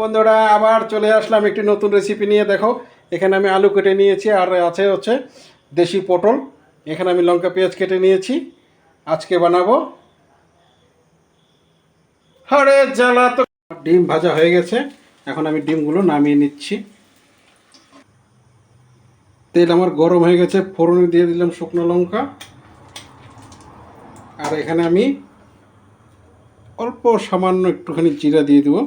বন্ধুরা, আবার চলে আসলাম একটি নতুন রেসিপি নিয়ে। দেখো, এখানে আমি আলু কেটে নিয়েছি, আর আছে হচ্ছে দেশি পটল। এখানে আমি লঙ্কা, পেঁয়াজ কেটে নিয়েছি। আজকে বানাবো হরে জ্বালা তো ডিম ভাজা হয়ে গেছে। এখন আমি ডিমগুলো নামিয়ে নিচ্ছি। তেল আমার গরম হয়ে গেছে, ফোড়নে দিয়ে দিলাম শুকনো লঙ্কা। আর এখানে আমি অল্প সামান্য একটুখানি জিরা দিয়ে দেবো।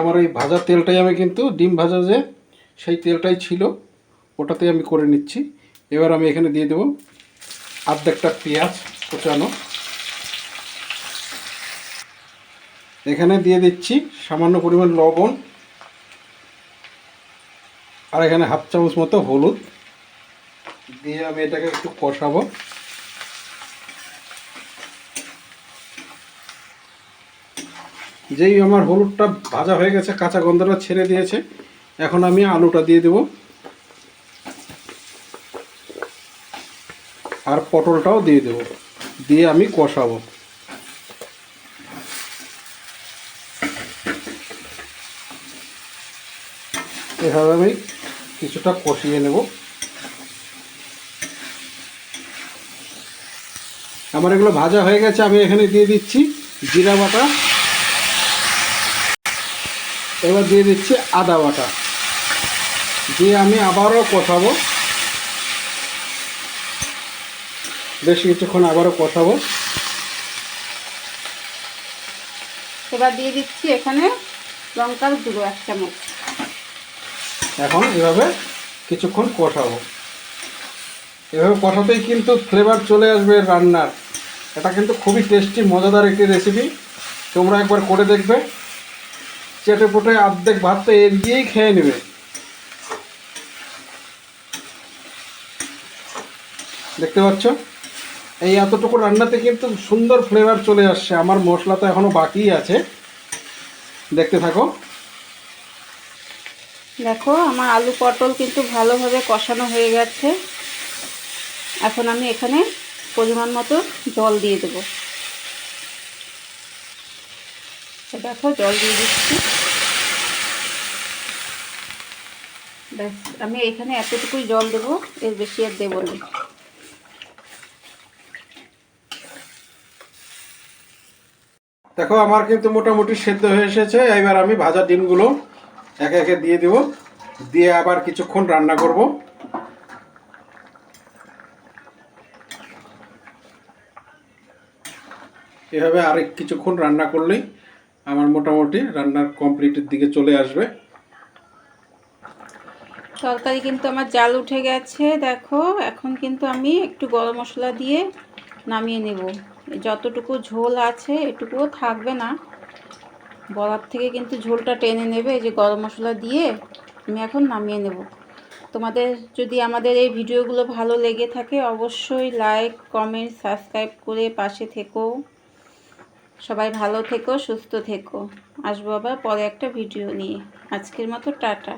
আমার এই ভাজা তেলটাই আমি কিন্তু ডিম ভাজা যে সেই তেলটাই ছিল ওটাতে আমি করে নিচ্ছি। এবার আমি এখানে দিয়ে দেবো আর্ধেকটা পেঁয়াজ কোচানো। এখানে দিয়ে দিচ্ছি সামান্য পরিমাণ লবণ আর এখানে হাফ চামচ মতো হলুদ। দিয়ে আমি এটাকে একটু কষাবো। যেই আমার হলুদটা ভাজা হয়ে গেছে, কাঁচা গন্ধটা ছেড়ে দিয়েছে, এখন আমি আলুটা দিয়ে দেব। আর পটলটাও দিয়ে দেব, দিয়ে আমি কষাবো। এভাবে আমি কিছুটা কষিয়ে নেব। আমার এগুলো ভাজা হয়ে গেছে, আমি এখানে দিয়ে দিচ্ছি জিরা বাটা। এবার দিয়ে দিচ্ছি আদা বাটা। দিয়ে আমি আবারও কষাবো। বেশ কিছুক্ষণ আবারও কষাবো। এবার দিয়ে দিচ্ছি এখানে লঙ্কার গুঁড়ো এক চামচ। এখন এভাবে কিছুক্ষণ কষাবো। এভাবে কষাতেই কিন্তু ফ্লেভার চলে আসবে রান্নার। এটা কিন্তু খুবই টেস্টি মজাদার একটি রেসিপি তোমরা একবার করে দেখবে। চেটে পুটে অর্ধেক ভাত তো এর দিয়েই খেয়ে নেবে। দেখতে পাচ্ছ? এই এতটুকু রান্নাতে কিন্তু সুন্দর ফ্লেভার চলে আসছে। আমার মশলা তো এখনও বাকি আছে। দেখতে থাকো। দেখো, আমার আলু পটল কিন্তু ভালোভাবে কষানো হয়ে গেছে। এখন আমি এখানে পরিমাণ মতো জল দিয়ে দেবো তো দেখো, জল দিয়ে দিচ্ছি। ব্যাস, আমি এখানে এতটুকুই জল দেবো, এর বেশি আর দেবো না। দেখো, আমার কিন্তু মোটামুটি সেদ্ধ হয়ে এসেছে। এবার আমি ভাজা ডিমগুলো একে একে দিয়ে দেব। দিয়ে আবার কিছুক্ষণ রান্না করব। এভাবে আরেক কিছুক্ষণ রান্না করলেই আমার মোটামুটি রান্নার কমপ্লিটের দিকে চলে আসবে। তরকারি কিন্তু আমার জাল উঠে গেছে, দেখো। এখন কিন্তু আমি একটু গরম মশলা দিয়ে নামিয়ে নেব। যতটুকু ঝোল আছে, এটুকুও থাকবে না। বড়ার থেকে কিন্তু ঝোলটা টেনে নেবে, এই যে গরম মশলা দিয়ে আমি এখন নামিয়ে নেব। তোমাদের যদি আমাদের এই ভিডিওগুলো ভালো লেগে থাকে, অবশ্যই লাইক কমেন্ট সাবস্ক্রাইব করে পাশে থেকো। সবাই ভালো থেকো সুস্থ থেকো। আসব আবার পরে একটা ভিডিও নিয়ে। আজকের মতো টাটা।